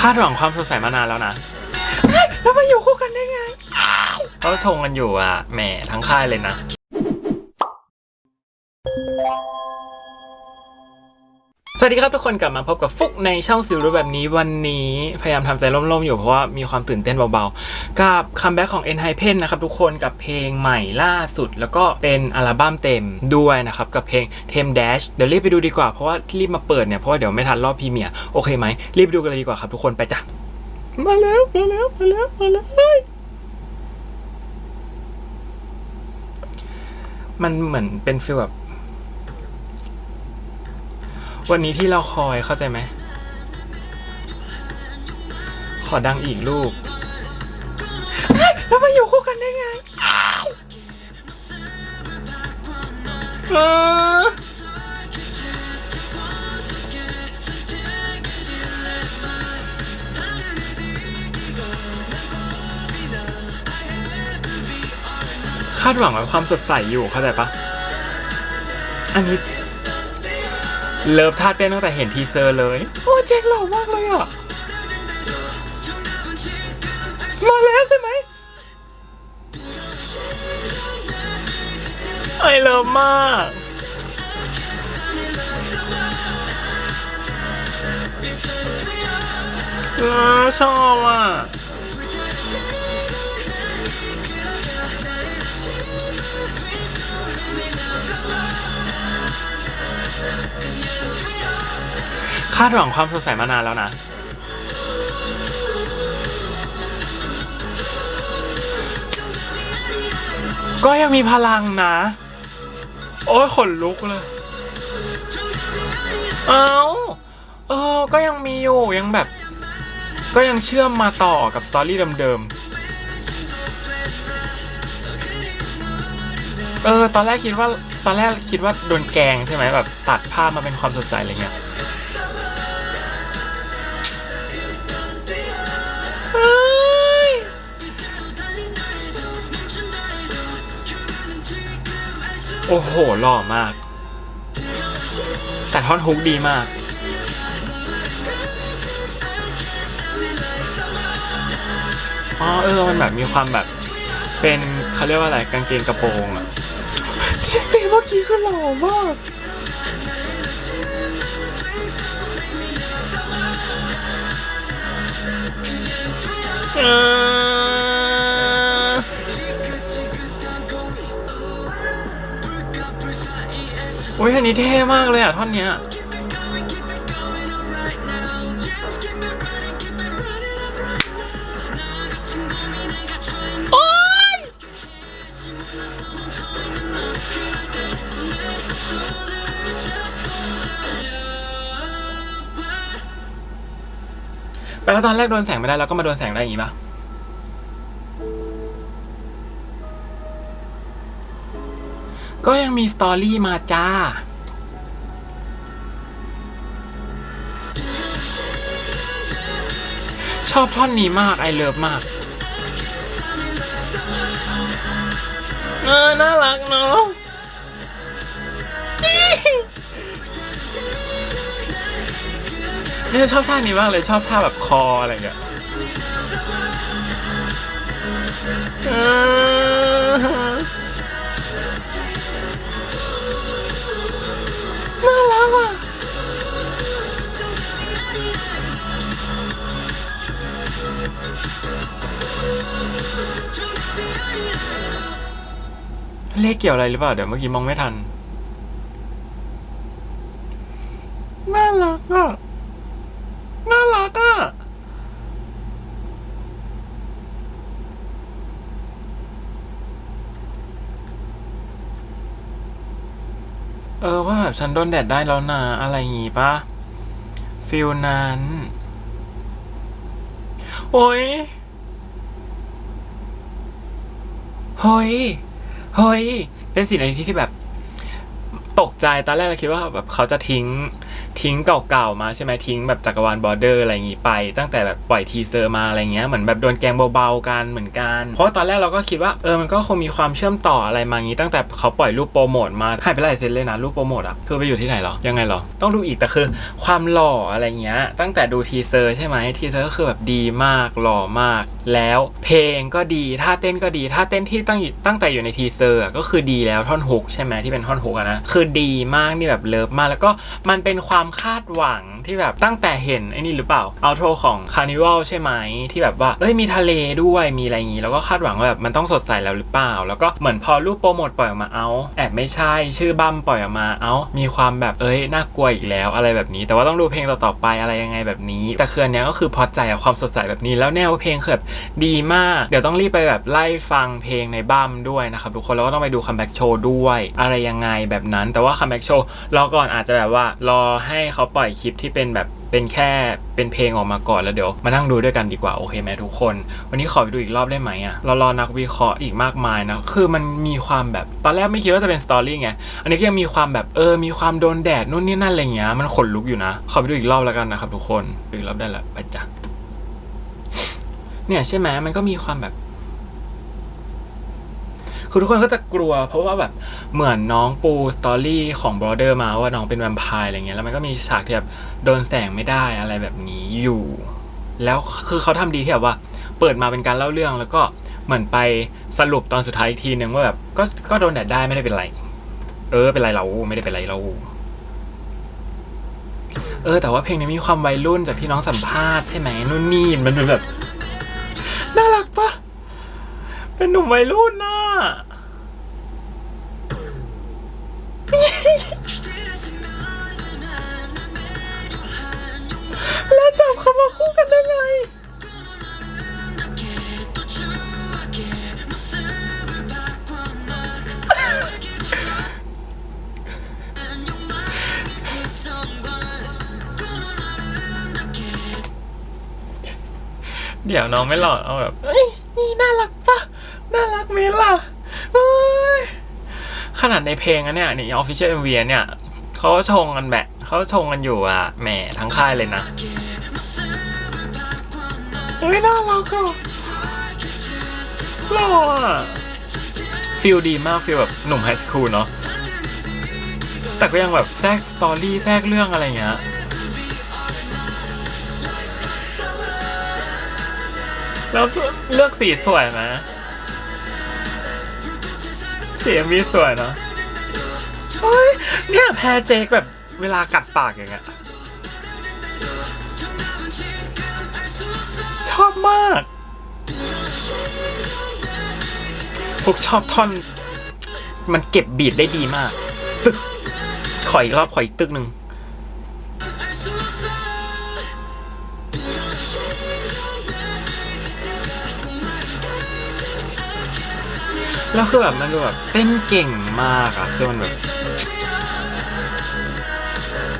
คาดหวังความสดใสมานานแล้วนะแล้วมาอยู่คู่กันได้ไงเขาชงกันอยู่อะแหมทั้งค่ายเลยนะ สวัสดีครับทุกคนกลับมาพบกับฟุกในช่องซิลรู้แบบนี้วันนี้พยายามทำใจร่มๆอยู่เพราะว่ามีความตื่นเต้นเบาๆ กับคัมแบ็กของ n h y p e n นะครับทุกคนกับเพลงใหม่ล่าสุด แล้วก็เป็นอัลบั้มเต็มด้วยนะครับ กับเพลง t e m Dash เดี๋ยวรีบไปดูดีกว่าเพราะว่ารีบมาเปิดเนี่ยเพราะว่าเดี๋ยวไม่ทันรอบพรีเมียร์โอเคไหมรีบไปดูกันเลยดีกว่าครับทุกคนไปจ้ะมาแล้วมาแล้วมาแล้วมาแล้วเฮ้ยมันเหมือนเป็นฟีลแบบ วันนี้ที่เราคอยเข้าใจไหม ขอดังอีกลูกแล้วมาอยู่คู่กันได้ไงคาดหวังกับความสดใสอยู่เข้าใจปะอันนี้ เลิฟท่าเต้นตั้งแต่เห็นทีเซอร์เลย โอ้เจ๊งหล่อมากเลยอะ มาแล้วใช่ไหมไอเลิฟมาก เออชอบอะาดหวังความสดใสมานานแล้วนะก็ยังมีพลังนะ โอ้ยขนลุกเลย เอาเออ ก็ยังมีอยู่ ยังแบบ ก็ยังเชื่อมมาต่อกับสตอรี่เดิมๆ เออ ตอนแรกคิดว่า ตอนแรกคิดว่าโดนแกงใช่ไหมแบบ ตัดภาพมาเป็นความสดใสอะไรเงี้ย โอ้โหหล่อมาก แต่ท่อนฮุกดีมาก อ๋อเออมันแบบมีความแบบ เป็นเขาเรียกว่าอะไรกางเกงกระโปรงอะเจ๊เจ๊เมื่อกี้คือหล่อมากเออ โอ้ยอันนี้เท่มากเลยอะท่อนเนี้ยแปลว่าตอนแรกโดนแสงไม่ได้แล้วก็มาโดนแสงได้อย่างงี้ปะ ก็ยังมีสตอรี่มาจ้า ชอบท่อนนี้มาก ไอเลิฟมากเออน่ารักเนาะเนี่ยชอบท่านี้มากเลยชอบท่าแบบคออะไรอย่างเงี้ย เลขเกี่ยวอะไรหรือเปล่า เดี๋ยวเมื่อกี้มองไม่ทัน น่ารักอะ น่ารักอะ เออว่าแบบฉันโดนแดดได้แล้วนะอะไรอย่างงี้ปะฟิลนั้น โอ้ย เฮ้ย เฮ้ย เป็นสิ่งในที่ที่แบบตกใจตอนแรกเราคิดว่าแบบเขาจะทิ้งทิ้งเก่าๆมาใช่ไหมทิ้งแบบจักรวาลบอร์เดอร์อะไรอย่างงี้ไป ตั้งแต่แบบปล่อยทีเซอร์มาอะไรเงี้ยเหมือนแบบโดนแกงเบาๆกันเหมือนกัน เพราะว่าตอนแรกเราก็คิดว่าเออมันก็คงมีความเชื่อมต่ออะไรมางี้ ตั้งแต่เขาปล่อยรูปโปรโมทมาหายไปหลายเซนเลยนะรูปโปรโมทอะคือไปอยู่ที่ไหนหรอยังไงหรอต้องดูอีกแต่คือ ความหล่ออะไรเงี้ยตั้งแต่ดูทีเซอร์ใช่ไหมทีเซอร์ก็คือแบบดีมากหล่อมาก แล้วเพลงก็ดีท่าเต้นก็ดีท่าเต้นที่ตั้งตั้งแต่อยู่ในทีเซอร์ก็คือดีแล้วท่อนฮุกใช่ไหมที่เป็นท่อนฮุกนะคือดีมากนี่แบบเลิฟมากแล้วก็มันเป็นความคาดหวังที่แบบตั้งแต่เห็นไอ้นี่หรือเปล่าเอาโทรของคาร์นิวัลใช่ไหมที่แบบว่าเอ้ยมีทะเลด้วยมีอะไรอย่างงี้ แล้วก็คาดหวังว่าแบบมันต้องสดใสแล้วหรือเปล่า แล้วก็เหมือนพอรูปโปรโมทปล่อยออกมาเอาแอบไม่ใช่ชื่อบัมปล่อยออกมาเอามีความแบบเอ้ยน่ากลัวอีกแล้วอะไรแบบนี้ แต่ว่าต้องดูเพลงต่อๆไปอะไรยังไงแบบนี้ แต่คืออันเนี้ยก็คือพอใจกับความสดใสแบบนี้แล้วแนวเพลงคือแบบดีมาก เดี๋ยวต้องรีบไปแบบไล่ฟังเพลงในบัมด้วยนะครับทุกคนแล้วก็ต้องไปดูคัมแบ็กโชว์ด้วยอะไรยังไงแบบนั้น แต่ว่าคัมแบ็กโชว์รอก่อนอาจจะแบบว่ารอให้เขาปล่อยคลิปที่เป็นแบบเป็นแค่เป็นเพลงออกมาก่อนแล้วเดี๋ยวมานั่งดูด้วยกันดีกว่าโอเคไหมทุกคน วันนี้ขอไปดูอีกรอบได้ไหมอะเรารอนักวิเคราะห์อีกมากมายนะคือมันมีความแบบตอนแรกไม่คิดว่าจะเป็นสตอรี่ไงอันนี้ก็ยังมีความแบบเออมีความโดนแดดนู่นนี่นั่นอะไรเงี้ยมันขนลุกอยู่นะ ขอไปดูอีกรอบแล้วกันนะครับทุกคนดูอีกรอบได้ละไปจ้ะ เนี่ยใช่ไหมมันก็มีความแบบคือทุกคนก็จะกลัว เพราะว่าแบบเหมือนน้องปูสตอรี่ของบรอเดอร์มาว่าน้องเป็นแวมไพร์อะไรเงี้ยแล้วมันก็มีฉากที่แบบโดนแสงไม่ได้อะไรแบบนี้อยู่ แล้วคือเขาทำดีที่แบบว่า เปิดมาเป็นการเล่าเรื่องแล้วก็เหมือนไปสรุปตอนสุดท้ายอีกทีนึงว่าแบบก็ก็โดนแดดได้ไม่ได้เป็นไร เออเป็นไรเราไม่ได้เป็นไรเราเออแต่ว่าเพลงนี้มีความวัยรุ่นจากที่น้องสัมภาษณ์ใช่ไหมนู่นนี่มันเป็นแบบ เป็นหนุ่มวัยรุ่นน่ะแล้วจับเขามาคู่กันได้ไงเดี๋ยวน้องไม่หล่อเอาแบบนี่น่ารักปะน่ารักไหม ล่ะขนาดในเพลงอะเนี่ยนี่ออฟฟิเชียลเอ็มวีเนี่ยเขาชงกันแบบเขาชงกันอยู่อะแหมทั้งค่ายเลยนะเฮ้ยน่ารักอะหล่ออะฟิลดีมากฟิลแบบหนุ่มไฮสคูลเนาะแต่ก็ยังแบบแทรกสตอรี่แทรกเรื่องอะไรเงี้ยแล้วเลือกสีสวยนะ สียมีสวยเนาะเฮ้ยเนี่ยแพรเจกแบบเวลากัดปากอย่างเงี้ยชอบมากพวกชอบท่อน มันเก็บบีดได้ดีมาก ตึกขออีกรอบขออีกตึกหนึ่ง แล้วคือแบบมันดูแบบเต้นเก่งมากอะคือมันแบบ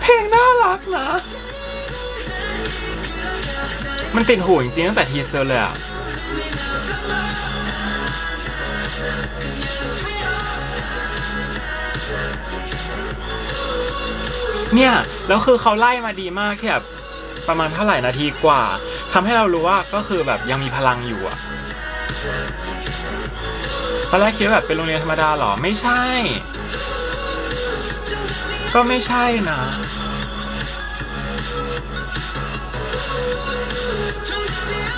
เพลงน่ารักนะ มันติดหูจริงๆตั้งแต่ทีเซอร์เลยอะเนี่ย แล้วคือเขาไล่มาดีมากที่แบบประมาณเท่าไหร่นาทีกว่าทำให้เรารู้ว่าก็คือแบบยังมีพลังอยู่อะ ตอนแรกคิดว่าแบบเป็นโรงเรียนธรรมดาหรอ ไม่ใช่ ก็ไม่ใช่นะ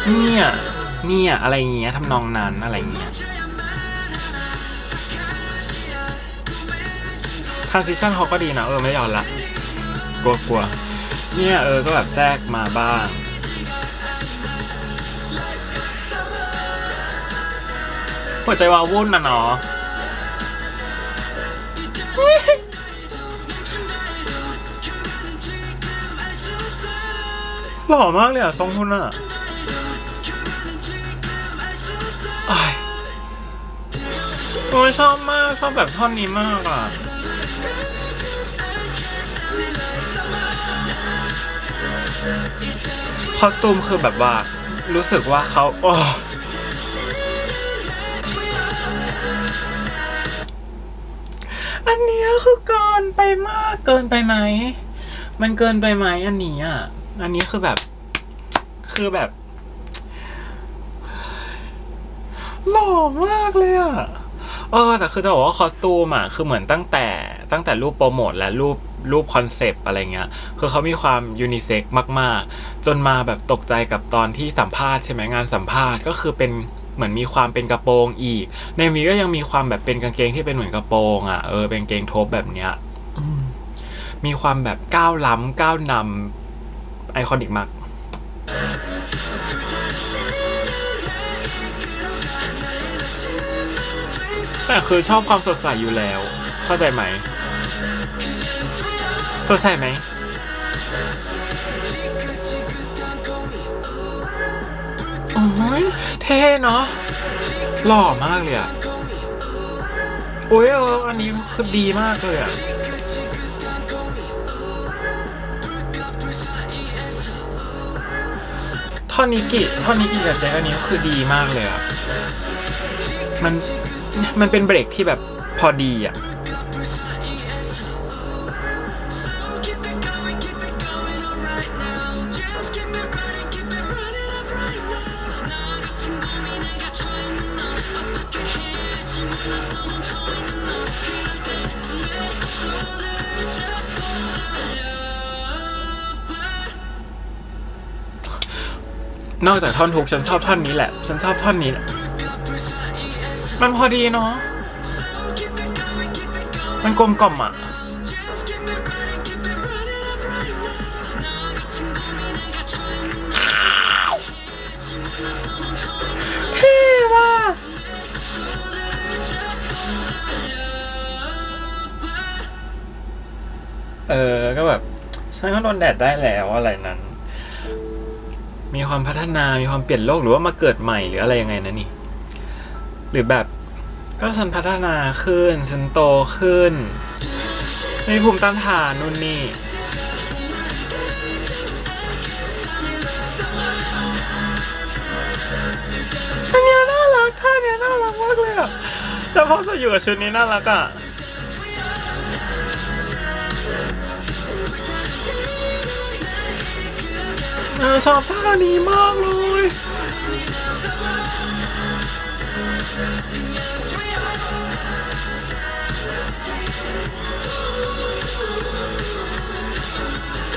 เนี่ยเนี่ยอะไรเงี้ยทำนองนั้นอะไรเงี้ย transition เขาก็ดีนะ เออ ไม่ยอมละ กลัวกลัวๆเนี่ย เออ ก็แบบแทรกมาบ้าง หัวใจวาวุ่นน่ะเนาะหล่อมากเลยอะทรงคุณอะโอ้ยชอบมาก ชอบแบบท่อนนี้มากอะคอสตูมคือแบบว่า รู้สึกว่าเขาโอ้ นเนี้ยคือเกินไปมาก เกินไปไหม มันเกินไปไหมอันนี้อะ อันนี้คือแบบ คือแบบหล่อมากเลยอะ เออ แต่คือจะบอกว่าคอสตูมอะ คือเหมือนตั้งแต่ตั้งแต่รูปโปรโมทและรูปรูปคอนเซปต์อะไรเงี้ย คือเขามีความยูนิเซ็กมาก ๆ จนมาแบบตกใจกับตอนที่สัมภาษณ์ใช่ไหมงานสัมภาษณ์ก็คือเป็น เหมือนมีความเป็นกระโปรงอีก ในมีก็ยังมีความแบบเป็นกางเกงที่เป็นเหมือนกระโปรงอะเออเป็นกางเกงทปแบบเนี้ยมมีความแบบก้าวล้ำก้าวนำไอคอนิกมากแต่คือชอบความสดใสอยู่แล้ว เข้าใจไหม สดใสไหม อ้ยเท่เนาะหล่อมากเลยอะโอ้ยเอออันนี้คือดีมากเลยอะท่อนนิกิท่อนนิกิกับแจ็คอันนี้ก็คือดีมากเลยอะมันมันเป็นเบรกที่แบบพอดีอะ นอกจากท่อนทุกฉันชอบท่อนนี้แหละ ฉันชอบท่อนนี้แหละมันพอดีเนาะ มันกลมกล่อมอะ เท่ว่ะเออ ก็แบบ ฉันก็โดนแดดได้แล้วอะไรนั้น มีความพัฒนา มีความเปลี่ยนโลกหรือว่ามาเกิดใหม่หรืออะไรยังไงนะนี่ หรือแบบก็ฉันพัฒนาขึ้นฉันโตขึ้น มีภูมิต้านทานนู่นนี่อันเนี้ยน่ารักท่าเนี้ยน่ารักมากเลยอะแต่พอจะอยู่กับชุดนี้น่ารักอะ เออชอบท่านี้มากเลย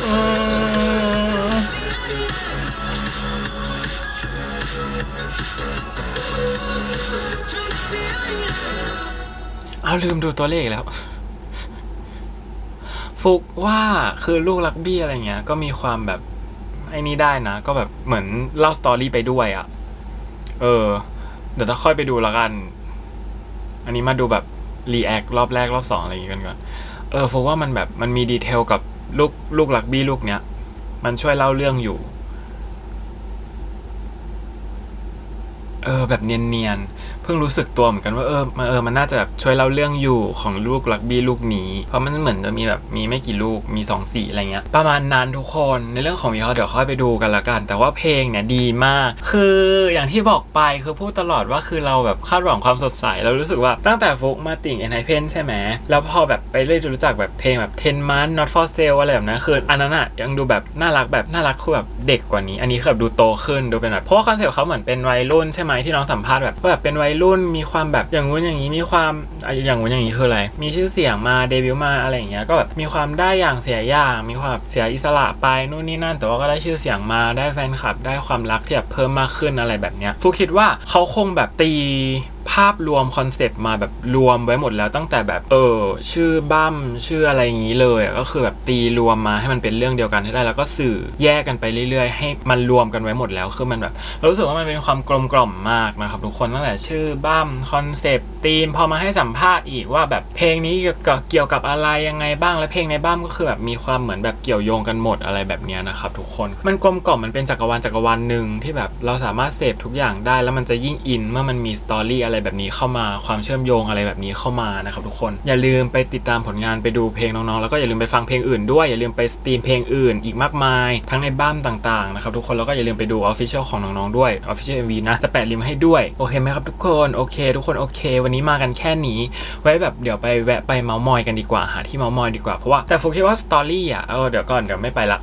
เออเอาลืมดูตัวเลขแล้วฟุกว่าคือลูกลักบี้อะไรเงี้ยก็มีความแบบ ไอ้นี้ได้นะ ก็แบบเหมือนเล่าสตอรี่ไปด้วยอะ่ะ เออ เดี๋ยวถ้าค่อยไปดูละกัน อันนี้มาดูแบบรีแอครอบแรกรอบสองอะไรอย่างงี้กันก่อน เออฟุกว่ามันแบบมันมีดีเทลกับลูกลูกหลักบี้ลูกเนี้ย มันช่วยเล่าเรื่องอยู่ เออแบบเนียนๆเพิ่งรู้สึกตัวเหมือนกันว่าเออมันเออมันน่าจะแบบช่วยเล่าเรื่องอยู่ของลูกลักบี้ลูกนี้ เพราะมันเหมือนจะมีแบบมีไม่กี่ลูกมีสองสีอะไรเงี้ยประมาณนั้นทุกคนในเรื่องของวิเคราะห์เดี๋ยวค่อยไปดูกันละกัน แต่ว่าเพลงเนี่ยดีมาก คืออย่างที่บอกไปคือพูดตลอดว่าคือเราแบบคาดหวังความสดใสเรารู้สึกว่าตั้งแต่ฟุกมาติ่งเอ็นไฮเพนใช่ไหมแล้วพอแบบไปเรื่อยรู้จักแบบเพลงแบบ ten man not for sale อะไรแบบนั้นคืออันนั้นอะยังดูแบบน่ารักแบบน่ารักคือแบบเด็กกว่านี้ อันนี้คือแบบดูโตขึ้นดูเป็นแบบเพราะว่าคอนเซ็ปต์เขาเหมือนเป็นวัยรุ่นใช่ไหมที่น้องสัมภาษณ์แบบว่าแบบเป็นวัยรุ่นมีความแบบอย่างงู้นอย่างนี้มีความอย่างงู้นอย่างนี้คืออะไร มีชื่อเสียงมาเดบิวต์มาอะไรอย่างเงี้ยก็แบบมีความได้อย่างเสียอย่างมีความเสียอิสระไปนู่นนี่นั่น แต่ว่าก็ได้ชื่อเสียงมาได้แฟนคลับได้ความรักที่แบบเพิ่มมากขึ้นอะไรแบบเนี้ยฟูคิดว่าเขาคงแบบตี ภาพรวมคอนเซปต์มาแบบรวมไว้หมดแล้วตั้งแต่แบบเออ ชื่อบั้มชื่ออะไรอย่างนี้เลยก็คือแบบตีรวมมาให้มันเป็นเรื่องเดียวกันให้ได้ แล้วก็สื่อแยกกันไปเรื่อยๆ ให้มันรวมกันไว้หมดแล้วคือมันแบบเรารู้สึกว่ามันเป็นความกลมกล่อมมากนะครับทุกคนตั้งแต่ชื่อบั้มคอนเซปต์ธีมพอมาให้สัมภาษณ์อีกว่าแบบเพลงนี้เกี่ยวกับเกี่ยวกับอะไรยังไงบ้างและเพลงในบั้มก็คือแบบมีความเหมือนแบบเกี่ยวโยงกันหมดอะไรแบบนี้นะครับทุกคนมันกลมกล่อมมันเป็นจักรวาลจักรวาลหนึ่งที่แบบเราสามารถเสพทุกอย่างได้แล้วมันจะยิ่งอินเมื่อมันมีสตอรี่อะไรอะไรแบบนี้เข้ามา ความเชื่อมโยงอะไรแบบนี้เข้ามานะครับทุกคนอย่าลืมไปติดตามผลงานไปดูเพลงน้องๆแล้วก็อย่าลืมไปฟังเพลงอื่นด้วยอย่าลืมไปสตรีมเพลงอื่นอีกมากมาย ทั้งในบ้ามต่างๆนะครับทุกคนแล้วก็อย่าลืมไปดู Official ของน้องๆด้วย Official MV นะจะแปะลิงก์ให้ด้วยโอเคไหมครับทุกคนโอเค ทุกคนโอเค วันนี้มากันแค่นี้ ไว้แบบเดี๋ยวไปแวะไปเมาส์มอยกันดีกว่าหาที่เมาส์มอยดีกว่าเพราะว่าแต่ฟุกคิดว่าสตอรี่อะเออเดี๋ยวก่อนเดี๋ยวไม่ไปละ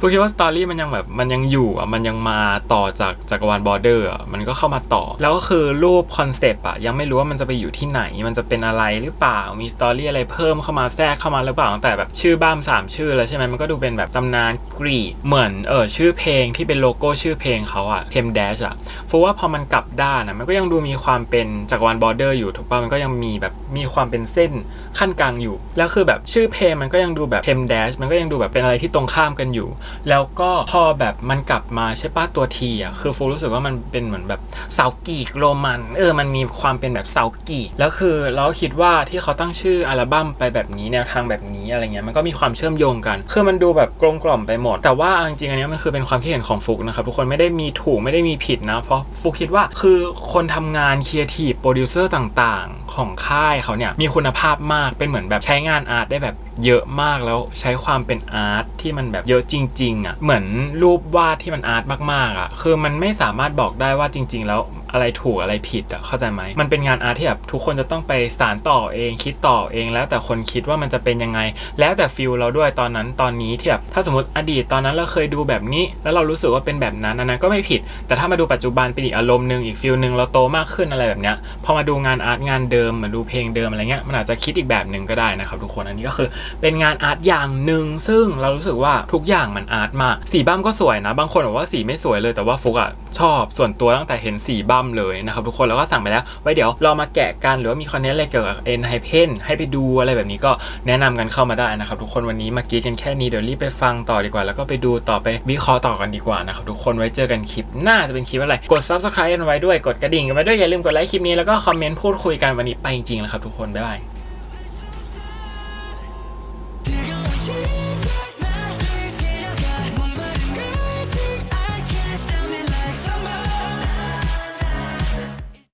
ฟูคิดว่าสตอรี่มันยังแบบมันยังอยู่อะมันยังมาต่อจากจักรวาลบอร์เดอร์อะมันก็เข้ามาต่อ แล้วก็คือรูปคอนเซปต์อะยังไม่รู้ว่ามันจะไปอยู่ที่ไหน มันจะเป็นอะไรหรือเปล่ามีสตอรี่อะไรเพิ่มเข้ามาแทรกเข้ามาหรือเปล่าตั้งแต่แบบชื่อบ้ามสามชื่อแล้วใช่ไหมมันก็ดูเป็นแบบตำนานกรีกเหมือนเออชื่อเพลงที่เป็นโลโก้ชื่อเพลงเขาอะเพมแดชอะฟูว่าพอมันกลับด้านอะมันก็ยังดูมีความเป็นจักรวาลบอร์เดอร์อยู่ถูกป่ะมันก็ยังมีแบบมีความเป็นเส้นขั้นกลางอยู่ แล้วคือแบบชื่อเพลงมันก็ยังดูแบบเพมแดชมันก็ยังดูแบบเป็นอะไรที่ตรงข้ามกันอยู่แล้วก็พอแบบมันกลับมาใช่ป้ะตัวทีอะคือฟูรู้สึกว่ามันเป็นเหมือนแบบเสากีกโรมันเออมันมีความเป็นแบบเสากีกแล้วคือเราคิดว่าที่เขาตั้งชื่ออัลบั้มไปแบบนี้แนวทางแบบนี้อะไรเงี้ยมันก็มีความเชื่อมโยงกัน คือมันดูแบบกลมกล่อมไปหมด แต่ว่าจริงๆอันนี้มันคือเป็นความคิดเห็นของฟุกนะครับทุกคนไม่ได้มีถูกไม่ได้มีผิดนะ เพราะฟุกคิดว่าคือคนทำงานครีเอทีฟโปรดิวเซอร์ต่างๆ ของค่ายเขาเนี่ยมีคุณภาพมากเป็นเหมือนแบบใช้งานอาร์ตได้แบบเยอะมากแล้วใช้ความเป็นอาร์ตที่มันแบบเยอะจริงๆอะเหมือนรูปวาดที่มันอาร์ตมากๆอะคือมันไม่สามารถบอกได้ว่าจริง ๆ แล้ว อะไรถูกอะไรผิดอะเข้าใจไหมมันเป็นงานอาร์ตที่แบบทุกคนจะต้องไปสานต่อเองคิดต่อเอง แล้วแต่คนคิดว่ามันจะเป็นยังไง แล้วแต่ฟิลเราด้วยตอนนั้นตอนนี้ที่แบบถ้าสมมติอดีตตอนนั้นเราเคยดูแบบนี้ แล้วเรารู้สึกว่าเป็นแบบนั้นอันนั้นก็ไม่ผิด แต่ถ้ามาดูปัจจุบันเป็นอีกอารมณ์หนึ่งอีกฟิลหนึ่งเราโตมากขึ้นอะไรแบบเนี้ยพอมาดูงานอาร์ตงานเดิมเหมือนดูเพลงเดิมอะไรเงี้ยมันอาจจะคิดอีกแบบหนึ่งก็ได้นะครับทุกคนอันนี้ก็คือเป็นงานอาร์ตอย่างหนึ่งซึ่งเรารู้สึกว่าทุกอย่างมันอาร์ตมากสีบ้ามก็สวยนะ บางคนบอกว่าสีไม่สวยเลยแต่ว่าฟุกอะชอบส่วนตัวตั้งแต่เห็นสีบ้ามเลยนะครับทุกคนแล้วก็สั่งไปแล้ว ไว้เดี๋ยวเรามาแกะกันหรือว่ามีคอนเทนต์อะไรเกี่ยวกับเอ็นไฮเพนให้ไปดูอะไรแบบนี้ก็แนะนำกันเข้ามาได้นะครับทุกคนวันนี้มากีดกันแค่นี้เดี๋ยวรีบไปฟังต่อดีกว่า แล้วก็ไปดูต่อไปวิเคราะห์ต่อกันดีกว่านะครับทุกคนไว้เจอกันคลิปหน้าจะเป็นคลิปอะไรกด subscribe กันไว้ด้วยกดกระดิ่งกันไว้ด้วยอย่าลืมกดไลค์คลิปนี้แล้วก็คอมเมนต์พูดคุยกันวันนี้ไปจริงๆแล้วครับทุกคนบ๊ายบาย